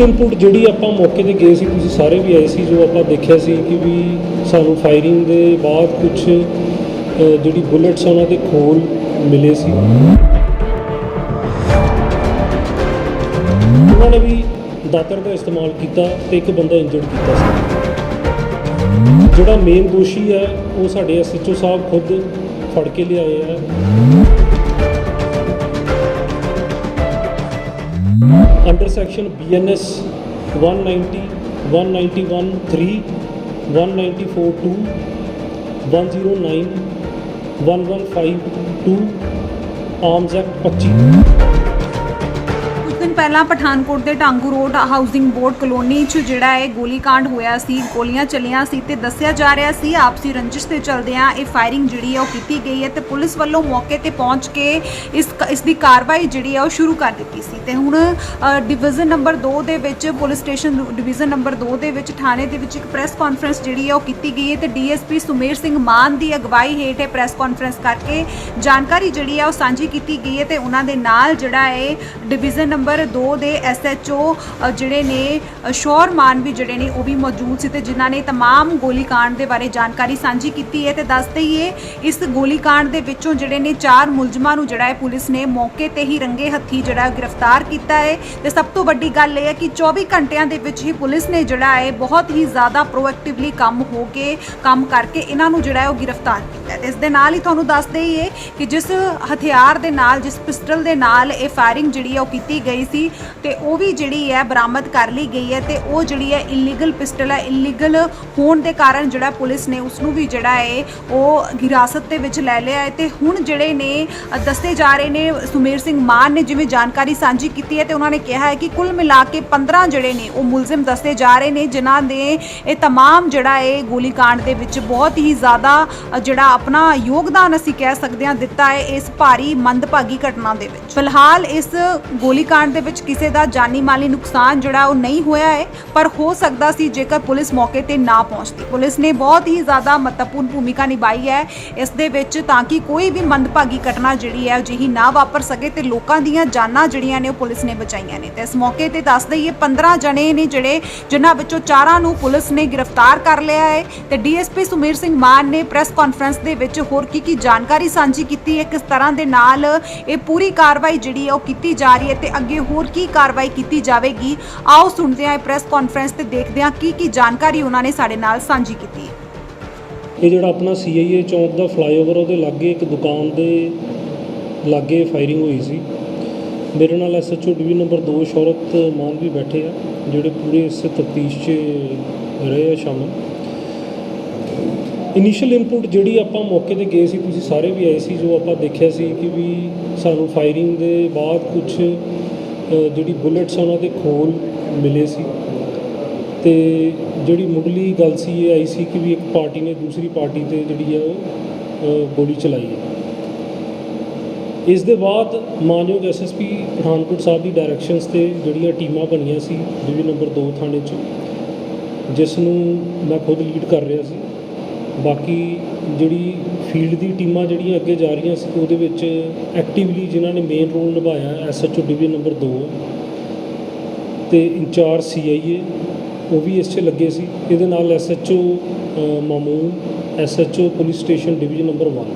Initial input ਜਿਹੜੀ ਆਪਾਂ ਮੌਕੇ ਤੇ ਗਏ ਸੀ, ਤੁਸੀਂ ਸਾਰੇ ਵੀ ਆਏ ਸੀ, ਜੋ ਆਪਾਂ ਦੇਖਿਆ ਸੀ ਕਿ ਵੀ ਸਾਨੂੰ ਫਾਇਰਿੰਗ ਦੇ ਬਾਅਦ ਕੁਝ ਜਿਹੜੀ ਬੁਲੇਟਸ ਉਹਨਾਂ ਦੇ ਖੋਲ ਮਿਲੇ ਸੀ। ਉਹਨਾਂ ਨੇ ਵੀ ਦਾਤਰ ਦਾ ਇਸਤੇਮਾਲ ਕੀਤਾ ਤੇ ਇੱਕ ਬੰਦਾ ਇੰਜਰਡ ਕੀਤਾ ਸੀ। ਜਿਹੜਾ ਮੇਨ ਦੋਸ਼ੀ ਹੈ, ਉਹ ਸਾਡੇ ਐਸਐਚਓ ਸਾਹਿਬ ਖੁਦ ਫੜ ਕੇ ਲਿਆਏ ਆ। Under section BNS 190 191 3 194 2 109 1152 arms act 25 ਕੁਝ ਦਿਨ ਪਹਿਲਾਂ ਪਠਾਨਕੋਟ ਦੇ Dhangu road housing board colony 'ਚ ਜਿਹੜਾ ਇਹ ਗੋਲੀकांड ਹੋਇਆ ਸੀ, ਗੋਲੀਆਂ ਚੱਲੀਆਂ ਸੀ ਤੇ ਦੱਸਿਆ ਜਾ ਰਿਹਾ ਸੀ, ਆਪਸੀ ਰੰਜਿਸ਼ 'ਤੇ ਚਲਦਿਆਂ ਇਹ ਫਾਇਰਿੰਗ ਜਿਹੜੀ ਹੈ ਉਹ ਕੀਤੀ ਗਈ ਹੈ ਤੇ ਪੁਲਿਸ ਵੱਲੋਂ ਮੌਕੇ ਤੇ ਪਹੁੰਚ ਕੇ ਇਸ ਇਸ ਦੀ ਕਾਰਵਾਈ ਜਿਹੜੀ ਹੈ ਉਹ ਸ਼ੁਰੂ ਕਰ ਦਿੱਤੀ ਸੀ। ਤੇ ਹੁਣ ਡਿਵੀਜ਼ਨ ਨੰਬਰ 2 ਦੇ ਵਿੱਚ ਪੁਲਿਸ ਸਟੇਸ਼ਨ ਡਿਵੀਜ਼ਨ ਨੰਬਰ 2 ਦੇ ਵਿੱਚ ਥਾਣੇ ਦੇ ਵਿੱਚ ਇੱਕ ਪ੍ਰੈਸ ਕਾਨਫਰੰਸ ਜਿਹੜੀ ਹੈ ਉਹ ਕੀਤੀ ਗਈ ਹੈ ਤੇ ਡੀਐਸਪੀ ਸੁਮੇਰ ਸਿੰਘ ਮਾਨ ਦੀ ਅਗਵਾਈ ਹੇਠ ਇਹ ਪ੍ਰੈਸ ਕਾਨਫਰੰਸ ਕਰਕੇ ਜਾਣਕਾਰੀ ਜਿਹੜੀ ਹੈ ਉਹ ਸਾਂਝੀ ਕੀਤੀ ਗਈ ਹੈ ਤੇ ਉਹਨਾਂ ਦੇ ਨਾਲ ਜਿਹੜਾ ਹੈ ਡਿਵੀਜ਼ਨ ਨੰਬਰ ਦੋ ਦੇ ਐਸਐਚਓ ਜਿਹੜੇ ਨੇ ਸ਼ੌਰ ਮਾਨ ਵੀ ਜਿਹੜੇ ਨੇ, ਉਹ ਵੀ ਮੌਜੂਦ ਸੀ ਤੇ ਜਿਨ੍ਹਾਂ ਨੇ तमाम ਗੋਲੀकांड ਦੇ ਬਾਰੇ ਜਾਣਕਾਰੀ ਸਾਂਝੀ ਕੀਤੀ ਹੈ ਤੇ ਦੱਸ ਦਈਏ, ਇਸ ਗੋਲੀकांड ਦੇ ਵਿੱਚੋਂ ਜਿਹੜੇ ਨੇ ਚਾਰ ਮੁਲਜ਼ਮਾਂ ਨੂੰ ਜਿਹੜਾ ਹੈ ਪੁਲਿਸ ਨੇ ਮੌਕੇ ਤੇ ਹੀ ਰੰਗੇ ਹੱਥੀ ਜਿਹੜਾ ਗ੍ਰਿਫਤਾਰ ਕੀਤਾ ਹੈ। ਤੇ ਸਭ ਤੋਂ ਵੱਡੀ ਗੱਲ ਇਹ ਹੈ ਕਿ 24 ਘੰਟਿਆਂ ਦੇ ਵਿੱਚ ਹੀ ਪੁਲਿਸ ਨੇ ਜਿਹੜਾ ਹੈ ਬਹੁਤ ਹੀ ਜ਼ਿਆਦਾ ਪ੍ਰੋਐਕਟਿਵਲੀ ਕੰਮ ਹੋ ਕੇ ਕੰਮ ਕਰਕੇ ਇਹਨਾਂ ਨੂੰ ਜਿਹੜਾ ਹੈ ਉਹ ਗ੍ਰਿਫਤਾਰ ਕੀਤਾ ਹੈ। ਇਸ ਦੇ ਨਾਲ ਹੀ ਤੁਹਾਨੂੰ ਦੱਸ ਦਈਏ ਕਿ ਜਿਸ ਹਥਿਆਰ ਦੇ ਨਾਲ, ਜਿਸ ਪਿਸਟਲ ਦੇ ਨਾਲ ਇਹ ਫਾਇਰਿੰਗ ਜਿਹੜੀ ਹੈ ਉਹ ਕੀਤੀ ਗਈ ਸੀ ਦੀ ਤੇ ਉਹ ਵੀ ਜਿਹੜੀ ਹੈ ਬਰਾਮਦ ਕਰ ਲਈ ਗਈ ਹੈ ਤੇ ਉਹ ਜਿਹੜੀ ਹੈ ਇਲੀਗਲ ਪਿਸਟਲ ਹੈ ਇਲੀਗਲ ਹੋਣ ਦੇ ਕਾਰਨ ਜਿਹੜਾ ਪੁਲਿਸ ਨੇ ਉਸ ਨੂੰ ਵੀ ਜਿਹੜਾ ਹੈ ਉਹ ਹਿਰਾਸਤ ਦੇ ਵਿੱਚ ਲੈ ਲਿਆ ਹੈ ਤੇ ਹੁਣ ਜਿਹੜੇ ਨੇ ਦੱਸੇ ਜਾ ਰਹੇ ਨੇ ਸੁਮੇਰ ਸਿੰਘ ਮਾਨ ਨੇ ਜਿਵੇਂ ਜਾਣਕਾਰੀ ਸਾਂਝੀ ਕੀਤੀ ਹੈ ਤੇ ਉਹਨਾਂ ਨੇ ਕਿਹਾ ਹੈ ਕਿ ਕੁੱਲ ਮਿਲਾ ਕੇ 15 ਜਿਹੜੇ ਨੇ ਉਹ ਮੁਲਜ਼ਮ ਦੱਸੇ ਜਾ ਰਹੇ ਨੇ, ਜਿਨ੍ਹਾਂ ਦੇ ਇਹ ਤਮਾਮ ਜਿਹੜਾ ਹੈ ਗੋਲੀकांड ਦੇ ਵਿੱਚ ਬਹੁਤ ਹੀ ਜ਼ਿਆਦਾ ਜਿਹੜਾ ਆਪਣਾ ਯੋਗਦਾਨ ਅਸੀਂ ਕਹਿ ਸਕਦੇ ਹਾਂ ਦਿੱਤਾ ਹੈ ਇਸ ਭਾਰੀ ਮੰਦਭਾਗੀ ਘਟਨਾ ਦੇ ਵਿੱਚ। ਫਿਲਹਾਲ ਇਸ ਗੋਲੀकांड ਦੇ ਵਿੱਚ ਕਿਸੇ ਦਾ ਜਾਨੀ ਮਾਲੀ ਨੁਕਸਾਨ ਜਿਹੜਾ ਉਹ ਨਹੀਂ ਹੋਇਆ ਹੈ, ਪਰ ਹੋ ਸਕਦਾ ਸੀ ਜੇਕਰ ਪੁਲਿਸ ਮੌਕੇ ਤੇ ਨਾ ਪਹੁੰਚਦੀ। ਪੁਲਿਸ ਨੇ ਬਹੁਤ ਹੀ ਜ਼ਿਆਦਾ ਮਹੱਤਵਪੂਰਨ ਭੂਮਿਕਾ ਨਿਭਾਈ ਹੈ ਇਸ ਦੇ ਵਿੱਚ ਤਾਂ ਕਿ ਕੋਈ ਵੀ ਮੰਦਭਾਗੀ ਘਟਨਾ ਜਿਹੜੀ ਹੈ ਅਜਿਹੀ ਨਾ ਵਾਪਰ ਸਕੇ ਤੇ ਲੋਕਾਂ ਦੀਆਂ ਜਾਨਾਂ ਜਿਹੜੀਆਂ ਨੇ ਉਹ ਪੁਲਿਸ ਨੇ ਬਚਾਈਆਂ ਨੇ। ਤੇ ਇਸ ਮੌਕੇ ਤੇ ਦੱਸ ਦਈਏ 15 ਜਣੇ ਨੇ ਜਿਹੜੇ ਜਿਨ੍ਹਾਂ ਵਿੱਚੋਂ ਚਾਰਾਂ ਨੂੰ ਪੁਲਿਸ ਨੇ ਗ੍ਰਿਫਤਾਰ ਕਰ ਲਿਆ ਹੈ ਤੇ ਡੀਐਸਪੀ ਸੁਮੀਰ ਸਿੰਘ ਮਾਨ ਨੇ ਪ੍ਰੈਸ ਕਾਨਫਰੰਸ ਦੇ ਵਿੱਚ ਹੋਰ ਕੀ ਕੀ ਜਾਣਕਾਰੀ ਸਾਂਝੀ ਕੀਤੀ ਹੈ, ਕਿਸ ਤਰ੍ਹਾਂ ਦੇ ਨਾਲ ਇਹ ਪੂਰੀ ਕਾਰਵਾਈ ਜਿਹੜੀ ਹੈ ਉਹ ਕੀਤੀ ਜਾ ਰਹੀ ਹੈ ਤੇ ਅੱਗੇ ਹੋਰ ਕੀ ਕਾਰਵਾਈ ਕੀਤੀ ਜਾਵੇਗੀ? ਆਓ ਸੁਣਦੇ ਹਾਂ ਇਹ ਪ੍ਰੈਸ ਕਾਨਫਰੰਸ ਤੇ ਦੇਖਦੇ ਹਾਂ ਕੀ ਕੀ ਜਾਣਕਾਰੀ ਉਹਨਾਂ ਨੇ ਸਾਡੇ ਨਾਲ ਸਾਂਝੀ ਕੀਤੀ। ਇਹ ਜਿਹੜਾ ਆਪਣਾ ਸੀਆਈਏ ਚੌਂਕ ਦਾ ਫਲਾਈਓਵਰ ਉਹਦੇ ਲਾਗੇ ਇੱਕ ਦੁਕਾਨ ਦੇ ਲਾਗੇ ਫਾਇਰਿੰਗ ਹੋਈ ਸੀ। ਮੇਰੇ ਨਾਲ ਐਸਐਚਓ ਡਿਵੀ ਨੰਬਰ 2 ਸ਼ੌਰਤ ਮਾਨ ਵੀ ਬੈਠੇ ਆ, ਜਿਹੜੇ ਪੂਰੇ ਇਸ ਤਫਤੀਸ਼ 'ਚ ਰਹੇ ਆ ਸ਼ਾਮਲ। ਇਨੀਸ਼ੀਅਲ ਇਨਪੁਟ ਜਿਹੜੀ ਆਪਾਂ ਮੌਕੇ ਤੇ ਗਏ ਸੀ, ਤੁਸੀਂ ਸਾਰੇ ਵੀ ਆਏ ਸੀ, ਜੋ ਆਪਾਂ ਦੇਖਿਆ ਸੀ ਕਿ ਵੀ ਸਾਨੂੰ ਫਾਇਰਿੰਗ ਦੇ ਬਾਅਦ ਕੁਝ ਜਿਹੜੀ ਬੁਲੇਟਸ ਉਹਨਾਂ ਦੇ ਖੋਲ ਮਿਲੇ ਸੀ। ਤੇ ਜਿਹੜੀ ਮੁੱਢਲੀ ਗੱਲ ਸੀ, ਇਹ ਆਈ ਸੀ ਕਿ ਵੀ ਇੱਕ ਪਾਰਟੀ ਨੇ ਦੂਸਰੀ ਪਾਰਟੀ ਤੇ ਜਿਹੜੀ ਹੈ ਉਹ ਗੋਲੀ ਚਲਾਈ ਹੈ। ਇਸ ਦੇ ਬਾਅਦ ਮਾਨਯੋਗ ਐਸਐਸਪੀ ਪਠਾਨਕੋਟ ਸਾਹਿਬ ਦੀ ਡਾਇਰੈਕਸ਼ਨਸ ਤੇ ਜਿਹੜੀਆਂ ਟੀਮਾਂ ਬਣੀਆਂ ਸੀ ਡਿਵੀਜ਼ਨ ਨੰਬਰ 2 ਥਾਣੇ 'ਚ, ਜਿਸ ਨੂੰ ਮੈਂ ਖੁਦ ਲੀਡ ਕਰ ਰਿਹਾ ਸੀ। ਬਾਕੀ ਜਿਹੜੀ ਫੀਲਡ ਦੀ ਟੀਮਾਂ ਜਿਹੜੀਆਂ ਅੱਗੇ ਜਾ ਰਹੀਆਂ ਸੀ, ਉਹਦੇ ਵਿੱਚ ਐਕਟਿਵਲੀ ਜਿਨ੍ਹਾਂ ਨੇ ਮੇਨ ਰੋਲ ਨਿਭਾਇਆ ਐਸਐਚਓ ਡਿਵੀਜ਼ਨ ਨੰਬਰ 2 ਤੇ ਇੰਚਾਰਜ ਸੀਆਈਏ ਉਹ ਵੀ ਇਸ 'ਚ ਲੱਗੇ ਸੀ। ਇਹਦੇ ਨਾਲ SHO Mamun SHO police station division number 1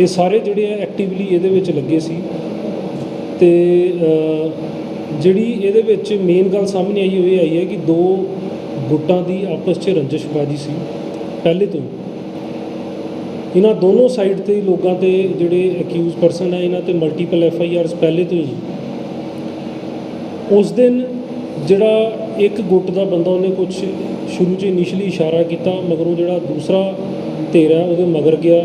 ਇਹ ਸਾਰੇ ਜਿਹੜੇ ਆ ਐਕਟਿਵਲੀ ਇਹਦੇ ਵਿੱਚ ਲੱਗੇ ਸੀ ਤੇ ਜਿਹੜੀ ਇਹਦੇ ਵਿੱਚ ਮੇਨ ਗੱਲ ਸਾਹਮਣੇ ਆਈ ਹੋਈ ਆਈ ਹੈ ਕਿ ਦੋ ਗੁੱਟਾਂ ਦੀ ਆਪਸ 'ਚ ਰੰਜਿਸ਼ਬਾਜੀ ਸੀ। ਪਹਿਲੇ ਤੋਂ ਇਹਨਾਂ ਦੋਨੋਂ ਸਾਈਡ ਤੇ ਲੋਕਾਂ ਤੇ ਜਿਹੜੇ ਅਕਿਊਜ਼ ਪਰਸਨ ਹੈ ਇਹਨਾਂ ਤੇ ਮਲਟੀਪਲ ਐਫ ਆਈ ਆਰਸ ਪਹਿਲੇ ਤੋਂ ਹੀ। ਉਸ ਦਿਨ ਜਿਹੜਾ ਇੱਕ ਗੁੱਟ ਦਾ ਬੰਦਾ ਉਹਨੇ ਕੁਝ ਸ਼ੁਰੂ 'ਚ ਇਨੀਸ਼ੀਅਲੀ ਇਸ਼ਾਰਾ ਕੀਤਾ, ਮਗਰੋਂ ਜਿਹੜਾ ਦੂਸਰਾ ਧਿਰ ਹੈ ਉਹਦੇ ਮਗਰ ਗਿਆ।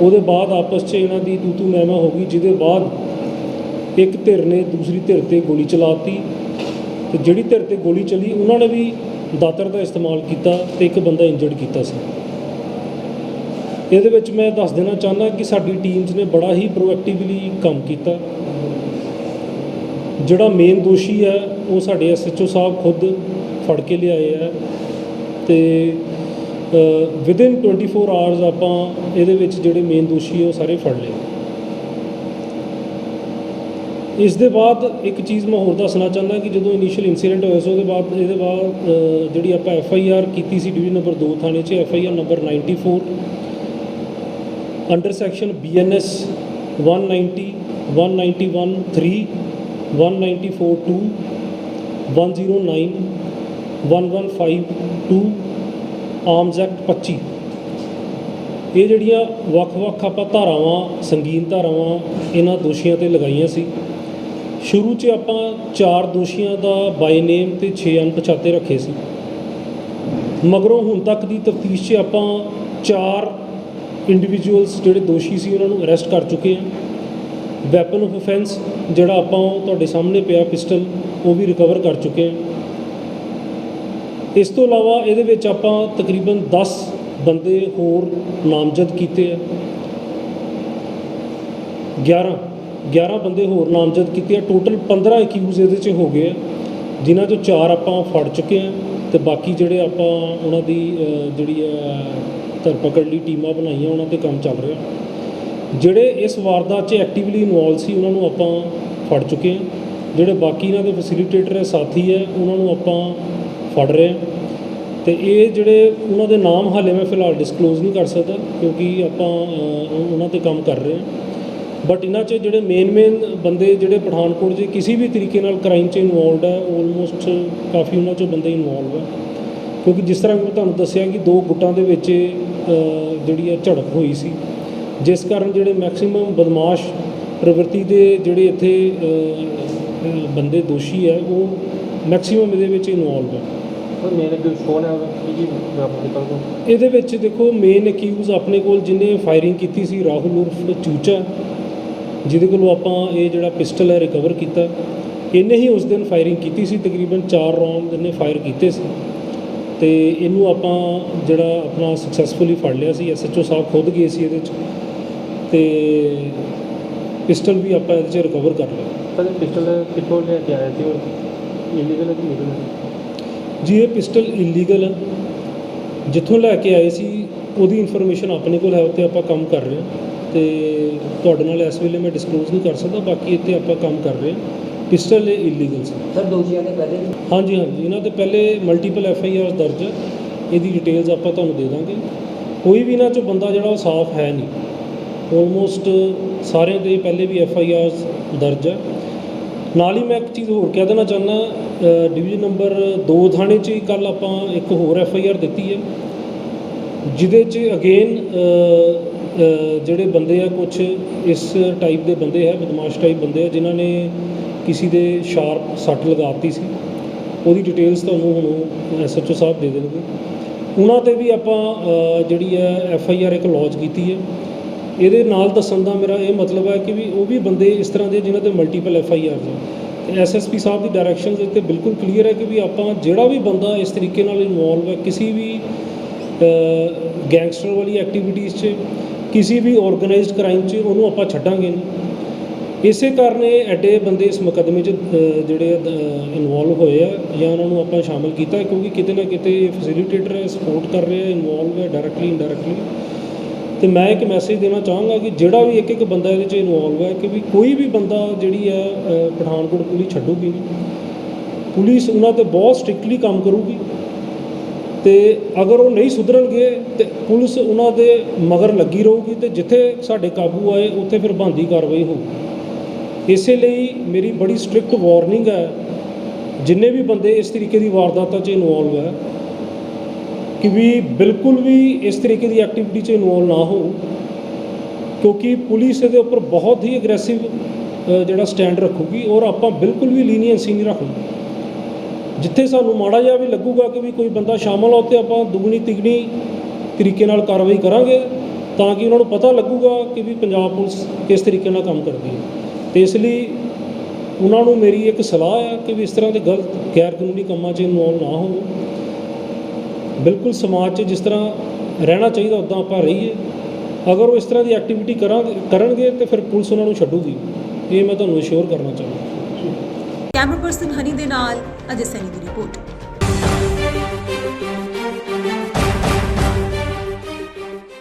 ਉਹਦੇ ਬਾਅਦ ਆਪਸ 'ਚ ਇਹਨਾਂ ਦੀ ਤੂ ਤੂ ਮੈਮਾ ਹੋ ਗਈ। ਜਿਹਦੇ ਬਾਅਦ ਇੱਕ ਧਿਰ ਨੇ ਦੂਸਰੀ ਧਿਰ ਤੇ ਗੋਲੀ ਚਲਾਤੀ ਤੇ ਜਿਹੜੀ ਧਿਰ ਤੇ ਗੋਲੀ ਚਲੀ, ਉਹਨਾਂ ਨੇ ਵੀ ਦਾਤਰ ਦਾ ਇਸਤੇਮਾਲ ਕੀਤਾ ਤੇ ਇੱਕ ਬੰਦਾ ਇੰਜਰਡ ਕੀਤਾ ਸੀ। ਇਹਦੇ ਵਿੱਚ ਮੈਂ ਦੱਸ ਦੇਣਾ ਚਾਹੁੰਦਾ ਕਿ ਸਾਡੀ ਟੀਮਸ ਨੇ ਬੜਾ ਹੀ ਪ੍ਰੋਐਕਟਿਵਲੀ ਕੰਮ ਕੀਤਾ। ਜਿਹੜਾ ਮੇਨ ਦੋਸ਼ੀ ਹੈ, ਉਹ ਸਾਡੇ ਐਸਐਚਓ ਸਾਹਿਬ ਖੁਦ ਫੜ ਕੇ ਲਿਆਏ ਆ ਤੇ ਵਿਦਿਨ 24 ਆਵਰਸ ਆਪਾਂ ਇਹਦੇ ਵਿੱਚ ਜਿਹੜੇ ਮੇਨ ਦੋਸ਼ੀ ਹੈ ਉਹ ਸਾਰੇ ਫੜ ਲਏ। ਇਸ ਦੇ ਬਾਅਦ ਇੱਕ ਚੀਜ਼ ਮੈਂ ਹੋਰ ਦੱਸਣਾ ਚਾਹੁੰਦਾ ਕਿ ਜਦੋਂ ਇਨੀਸ਼ੀਅਲ ਇਨਸੀਡੈਂਟ ਹੋਇਆ ਸੀ, ਉਹਦੇ ਬਾਅਦ ਇਹਦੇ ਬਾਅਦ ਜਿਹੜੀ ਆਪਾਂ ਐਫ ਆਈ ਆਰ ਕੀਤੀ ਸੀ ਡਿਵੀਜ਼ਨ ਨੰਬਰ 2 ਥਾਣੇ 'ਚ F I R number 94 under section B N S 190 191 3 194 2 109 1152 arms act 25 ਇਹ ਜਿਹੜੀਆਂ ਵੱਖ-ਵੱਖ ਆਪਾਂ ਧਾਰਾਵਾਂ, ਸੰਗੀਨ ਧਾਰਾਵਾਂ, ਇਹਨਾਂ ਦੋਸ਼ੀਆਂ ਤੇ ਲਗਾਈਆਂ ਸੀ ਸ਼ੁਰੂ 'ਚ ਆਪਾਂ ਚਾਰ ਦੋਸ਼ੀਆਂ ਦਾ ਬਾਈ ਨੇਮ ਤੇ 6 ਅਣਪਛਾਤੇ ਰੱਖੇ ਸੀ। ਮਗਰੋਂ ਹੁਣ ਤੱਕ ਦੀ ਤਫਤੀਸ਼ 'ਚ ਆਪਾਂ ਚਾਰ ਇੰਡੀਵਿਜੂਅਲਸ ਜਿਹੜੇ ਦੋਸ਼ੀ ਸੀ ਉਹਨਾਂ ਨੂੰ ਅਰੈਸਟ ਕਰ ਚੁੱਕੇ ਹਾਂ। ਵੈਪਨ ਆਫ ਅਫੈਂਸ ਜਿਹੜਾ ਆਪਾਂ ਉਹ ਤੁਹਾਡੇ ਸਾਹਮਣੇ ਪਿਆ ਪਿਸਟਲ ਉਹ ਵੀ ਰਿਕਵਰ ਕਰ ਚੁੱਕੇ ਹਾਂ। ਇਸ ਤੋਂ ਇਲਾਵਾ ਇਹਦੇ ਵਿੱਚ ਆਪਾਂ ਤਕਰੀਬਨ 10 ਬੰਦੇ ਹੋਰ ਨਾਮਜ਼ਦ ਕੀਤੇ ਆ। 11 11 ਬੰਦੇ ਹੋਰ ਨਾਮਜ਼ਦ ਕੀਤੇ ਆ। ਟੋਟਲ 15 ਅਕਿਊਜ਼ ਇਹਦੇ 'ਚ ਹੋ ਗਏ ਆ, ਜਿਨ੍ਹਾਂ ਚੋਂ ਚਾਰ ਆਪਾਂ ਫੜ ਚੁੱਕੇ ਆ ਤੇ ਬਾਕੀ ਜਿਹੜੇ ਆਪਾਂ ਉਹਨਾਂ ਦੀ ਜਿਹੜੀ ਆ, ਧਰਪਕੜ ਲਈ ਟੀਮਾਂ ਬਣਾਈਆਂ, ਉਹਨਾਂ ਤੇ ਕੰਮ ਚੱਲ ਰਿਹਾ। ਜਿਹੜੇ ਇਸ ਵਾਰਦਾਤ 'ਚ ਐਕਟਿਵਲੀ ਇਨਵੋਲਵ ਸੀ, ਉਹਨਾਂ ਨੂੰ ਆਪਾਂ ਫੜ ਚੁੱਕੇ ਹਾਂ ਜਿਹੜੇ ਬਾਕੀ ਇਹਨਾਂ ਦੇ ਫੈਸਿਲਿਟੇਟਰ ਹੈ ਸਾਥੀ ਹੈ ਉਹਨਾਂ ਨੂੰ ਆਪਾਂ ਫੜ ਰਹੇ ਹਾਂ ਤੇ ਇਹ ਜਿਹੜੇ ਉਹਨਾਂ ਦੇ ਨਾਮ ਹਾਲੇ ਮੈਂ ਫਿਲਹਾਲ ਡਿਸਕਲੋਜ਼ ਨਹੀਂ ਕਰ ਸਕਦਾ, ਕਿਉਂਕਿ ਆਪਾਂ ਉਹਨਾਂ ਤੇ ਕੰਮ ਕਰ ਰਹੇ ਹਾਂ ਬਟ ਇਹਨਾਂ 'ਚ ਜਿਹੜੇ ਮੇਨ ਮੇਨ ਬੰਦੇ ਜਿਹੜੇ ਪਠਾਨਕੋਟ 'ਚ ਕਿਸੇ ਵੀ ਤਰੀਕੇ ਨਾਲ ਕ੍ਰਾਈਮ 'ਚ ਇਨਵੋਲਡ ਹੈ ਆਲਮੋਸਟ ਕਾਫੀ ਉਹਨਾਂ 'ਚੋਂ ਬੰਦੇ ਇਨਵੋਲਵ ਹੈ ਕਿਉਂਕਿ ਜਿਸ ਤਰ੍ਹਾਂ ਮੈਂ ਤੁਹਾਨੂੰ ਦੱਸਿਆ ਕਿ ਦੋ ਗੁੱਟਾਂ ਦੇ ਵਿੱਚ ਜਿਹੜੀ ਹੈ ਝੜਪ ਹੋਈ ਸੀ। ਜਿਸ ਕਾਰਨ ਜਿਹੜੇ ਮੈਕਸਿਮਮ ਬਦਮਾਸ਼ ਪ੍ਰਵਿਰਤੀ ਦੇ ਜਿਹੜੇ ਇੱਥੇ ਬੰਦੇ ਦੋਸ਼ੀ ਹੈ ਉਹ ਮੈਕਸਿਮਮ ਇਹਦੇ ਵਿੱਚ ਇਨਵੋਲਵ ਹੈ ਇਹਦੇ ਵਿੱਚ ਦੇਖੋ ਮੇਨ ਅਕਿਊਜ਼ ਆਪਣੇ ਕੋਲ ਜਿਹਨੇ ਫਾਇਰਿੰਗ ਕੀਤੀ ਸੀ ਰਾਹੁਲ ਉਰਫ ਚੂਚਾ ਜਿਹਦੇ ਕੋਲੋਂ ਆਪਾਂ ਇਹ ਜਿਹੜਾ ਪਿਸਟਲ ਹੈ ਰਿਕਵਰ ਕੀਤਾ। ਇਹਨੇ ਹੀ ਉਸ ਦਿਨ ਫਾਇਰਿੰਗ ਕੀਤੀ ਸੀ ਤਕਰੀਬਨ 4 ਰੌਂਡ ਇਹਨੇ ਫਾਇਰ ਕੀਤੇ ਸੀ। ਤੇ ਇਹਨੂੰ ਆਪਾਂ ਜਿਹੜਾ ਆਪਣਾ ਸਕਸੈਸਫੁਲੀ ਫੜ ਲਿਆ ਸੀ ਐਸਐਚਓ ਸਾਹਿਬ ਖੁਦ ਗਏ ਸੀ ਇਹਦੇ 'ਚ। ਤੇ ਪਿਸਟਲ ਵੀ ਆਪਾਂ ਇਹਦੇ 'ਚ ਰਿਕਵਰ ਕਰ ਲਿਆ। ਸਰ ਪਿਸਟਲ ਕਿੱਥੋਂ ਲੈ ਕੇ ਆਇਆ ਸੀ ਔਰ ਇਲੀਗਲ ਹੈ ਕਿ ਲੀਗਲ ਹੈ ਜੀ ਇਹ ਪਿਸਟਲ ਇਲੀਗਲ ਹੈ। ਜਿੱਥੋਂ ਲੈ ਕੇ ਆਏ ਸੀ ਉਹਦੀ ਇਨਫੋਰਮੇਸ਼ਨ ਆਪਣੇ ਕੋਲ ਹੈ ਉੱਤੇ ਆਪਾਂ ਕੰਮ ਕਰ ਰਹੇ ਹਾਂ। ਤੇ ਤੁਹਾਡੇ ਨਾਲ ਇਸ ਵੇਲੇ ਮੈਂ ਡਿਸਕਲੋਜ਼ ਨਹੀਂ ਕਰ ਸਕਦਾ ਬਾਕੀ ਇੱਥੇ ਆਪਾਂ ਕੰਮ ਕਰ ਰਹੇ ਹਾਂ। ਪਿਸਟਲ ਇਹ ਇਲੀਗਲ ਸੀ। ਸਰ ਦੋਸ਼ੀਆਂ ਦੇ ਪਹਿਲੇ ਹਾਂਜੀ ਹਾਂਜੀ। ਇਹਨਾਂ ਦੇ ਪਹਿਲੇ ਮਲਟੀਪਲ ਐਫ ਆਈ ਆਰਸ ਦਰਜ ਹੈ ਇਹਦੀ ਡਿਟੇਲਸ ਆਪਾਂ ਤੁਹਾਨੂੰ ਦੇ ਦਾਂਗੇ। ਕੋਈ ਵੀ ਇਹਨਾਂ ਚੋਂ ਬੰਦਾ ਜਿਹੜਾ ਉਹ ਸਾਫ਼ ਹੈ ਨਹੀਂ। ਆਲਮੋਸਟ ਸਾਰਿਆਂ ਦੇ ਪਹਿਲੇ ਵੀ ਐਫ ਆਈ ਆਰਸ ਦਰਜ ਹੈ ਨਾਲ ਹੀ ਮੈਂ ਇੱਕ ਚੀਜ਼ ਹੋਰ ਕਹਿ ਦੇਣਾ ਚਾਹੁੰਦਾ ਡਿਵੀਜ਼ਨ ਨੰਬਰ 2 ਥਾਣੇ 'ਚ ਹੀ ਕੱਲ ਆਪਾਂ ਇੱਕ ਹੋਰ ਐਫ ਆਈ ਆਰ ਦਿੱਤੀ ਹੈ ਜਿਹਦੇ 'ਚ ਅਗੇਨ ਜਿਹੜੇ ਬੰਦੇ ਆ ਕੁਝ ਇਸ ਟਾਈਪ ਦੇ ਬੰਦੇ ਹੈ, ਬਦਮਾਸ਼ ਟਾਈਪ ਬੰਦੇ ਆ, ਜਿਨ੍ਹਾਂ ਨੇ ਕਿਸੇ ਦੇ ਸ਼ਾਰਪ ਸੱਟ ਲਗਾਤੀ ਸੀ। ਉਹਦੀ ਡਿਟੇਲਸ ਤੁਹਾਨੂੰ ਹੁਣ ਐਸਐਚਓ ਸਾਹਿਬ ਦੇ ਦੇਣਗੇ। ਉਹਨਾਂ ਤੇ ਵੀ ਆਪਾਂ ਜਿਹੜੀ ਹੈ ਐਫ ਆਈ ਆਰ ਇੱਕ ਲੌਂਚ ਕੀਤੀ ਹੈ। ਇਹਦੇ ਨਾਲ ਦੱਸਣ ਦਾ ਮੇਰਾ ਇਹ ਮਤਲਬ ਹੈ ਕਿ ਵੀ ਉਹ ਵੀ ਬੰਦੇ ਇਸ ਤਰ੍ਹਾਂ ਦੇ ਜਿਨ੍ਹਾਂ ਤੇ ਮਲਟੀਪਲ ਐਫ ਆਈ ਆਰਸ ਹੈ ਤੇ ਐਸਐਸਪੀ ਸਾਹਿਬ ਦੀ ਡਾਇਰੈਕਸ਼ਨਸ ਇੱਥੇ ਬਿਲਕੁਲ ਕਲੀਅਰ ਹੈ ਕਿ ਵੀ ਆਪਾਂ ਜਿਹੜਾ ਵੀ ਬੰਦਾ ਇਸ ਤਰੀਕੇ ਨਾਲ ਇਨਵੋਲਵ ਹੈ, ਕਿਸੇ ਵੀ ਗੈਂਗਸਟਰ ਵਾਲੀ ਐਕਟੀਵਿਟੀਜ਼ 'ਚ ਕਿਸੇ ਵੀ ਆਰਗੇਨਾਈਜ਼ਡ ਕ੍ਰਾਈਮ 'ਚ ਉਹਨੂੰ ਆਪਾਂ ਛੱਡਾਂਗੇ ਨਹੀਂ। ਇਸੇ ਕਾਰਨ ਇਹ ਐਡੇ ਬੰਦੇ ਇਸ ਮੁਕੱਦਮੇ 'ਚ ਅ, ਜਿਹੜੇ ਇਨਵੋਲਵ ਹੋਏ ਆ ਜਾਂ ਉਹਨਾਂ ਨੂੰ ਆਪਾਂ ਸ਼ਾਮਲ ਕੀਤਾ ਕਿਉਂਕਿ ਕਿਤੇ ਨਾ ਕਿਤੇ ਫੈਸਿਲਿਟੇਟਰ ਹੈ ਸਪੋਰਟ ਕਰ ਰਹੇ ਆ ਇਨਵੋਲਵ ਹੈ ਡਾਇਰੈਕਟਲੀ ਇਨਡਾਇਰੈਕਟਲੀ ਤੇ ਮੈਂ ਇੱਕ ਮੈਸੇਜ ਦੇਣਾ ਚਾਹਾਂਗਾ ਕਿ ਜਿਹੜਾ ਵੀ ਇੱਕ ਇੱਕ ਬੰਦਾ ਇਹਦੇ 'ਚ ਇਨਵੋਲਵ ਹੈ ਕਿ ਵੀ ਕੋਈ ਵੀ ਬੰਦਾ ਜਿਹੜੀ ਹੈ ਪਠਾਨਕੋਟ ਪੁਲਿਸ ਛੱਡੂਗੀ ਨਹੀਂ ਪੁਲਿਸ ਉਹਨਾਂ ਤੇ ਬਹੁਤ ਸਟ੍ਰਿਕਟਲੀ ਕੰਮ ਕਰੂਗੀ। ਤੇ ਅਗਰ ਉਹ ਨਹੀਂ ਸੁਧਰਨਗੇ ਤੇ ਪੁਲਿਸ ਉਹਨਾਂ ਦੇ ਮਗਰ ਲੱਗੀ ਰਹੂਗੀ ਤੇ ਜਿੱਥੇ ਸਾਡੇ ਕਾਬੂ ਆਏ, ਉੱਥੇ ਫਿਰ ਬੰਦੀ ਕਾਰਵਾਈ ਹੋਊਗੀ। ਇਸੇ ਲਈ ਮੇਰੀ ਬੜੀ ਸਟ੍ਰਿਕਟ ਵਾਰਨਿੰਗ ਹੈ, ਜਿੰਨੇ ਵੀ ਬੰਦੇ ਇਸ ਤਰੀਕੇ ਦੀ ਵਾਰਦਾਤਾਂ 'ਚ ਇਨਵੋਲਵ ਹੈ, ਕਿ ਵੀ ਬਿਲਕੁਲ ਵੀ ਇਸ ਤਰੀਕੇ ਦੀ ਐਕਟੀਵਿਟੀ 'ਚ ਇਨਵੋਲਵ ਨਾ ਹੋ ਕਿਉਂਕਿ ਪੁਲਿਸ ਇਹਦੇ ਉੱਪਰ ਬਹੁਤ ਹੀ ਅਗਰੈਸਿਵ ਜਿਹੜਾ ਸਟੈਂਡ ਰੱਖੂਗੀ ਔਰ ਆਪਾਂ ਬਿਲਕੁਲ ਵੀ ਲੀਨੀਅੰਸੀ ਨਹੀਂ ਰੱਖਣੀ। ਜਿੱਥੇ ਸਾਨੂੰ ਮਾੜਾ ਜਿਹਾ ਵੀ ਲੱਗੂਗਾ ਕਿ ਵੀ ਕੋਈ ਬੰਦਾ ਸ਼ਾਮਲ ਹੋ ਉੱਤੇ ਆਪਾਂ ਦੁਗਣੀ ਤਿਗਣੀ ਤਰੀਕੇ ਨਾਲ ਕਾਰਵਾਈ ਕਰਾਂਗੇ ਤਾਂ ਕਿ ਉਹਨਾਂ ਨੂੰ ਪਤਾ ਲੱਗੂਗਾ ਕਿ ਵੀ ਪੰਜਾਬ ਪੁਲਿਸ ਕਿਸ ਤਰੀਕੇ ਨਾਲ ਕੰਮ ਕਰਦੀ ਹੈ। ਤੇ ਇਸ ਲਈ ਉਹਨਾਂ ਨੂੰ ਮੇਰੀ ਇੱਕ ਸਲਾਹ ਹੈ ਕਿ ਵੀ ਇਸ ਤਰ੍ਹਾਂ ਦੇ ਗਲਤ ਗੈਰ ਕਾਨੂੰਨੀ ਕੰਮਾਂ 'ਚ ਇਨਵੋਲਵ ਨਾ ਹੋਵੋ ਬਿਲਕੁਲ ਸਮਾਜ 'ਚ ਜਿਸ ਤਰ੍ਹਾਂ ਰਹਿਣਾ ਚਾਹੀਦਾ, ਉਦਾਂ ਆਪਾਂ ਰਹੀਏ। ਅਗਰ ਉਹ ਇਸ ਤਰ੍ਹਾਂ ਦੀ ਐਕਟੀਵਿਟੀ ਕਰਾਂਗੇ, ਕਰਨਗੇ ਤੇ ਫਿਰ ਪੁਲਿਸ ਉਹਨਾਂ ਨੂੰ ਛੱਡੂਗੀ। ਇਹ ਮੈਂ ਤੁਹਾਨੂੰ ਅਸ਼ੋਰ ਕਰਨਾ ਚਾਹੁੰਦਾ। ਕੈਮਰਾ ਪਰਸਨ ਹਨੀ ਦੇ ਨਾਲ ਅਜੇ ਸੈਨੀ ਦੀ ਰਿਪੋਰਟ।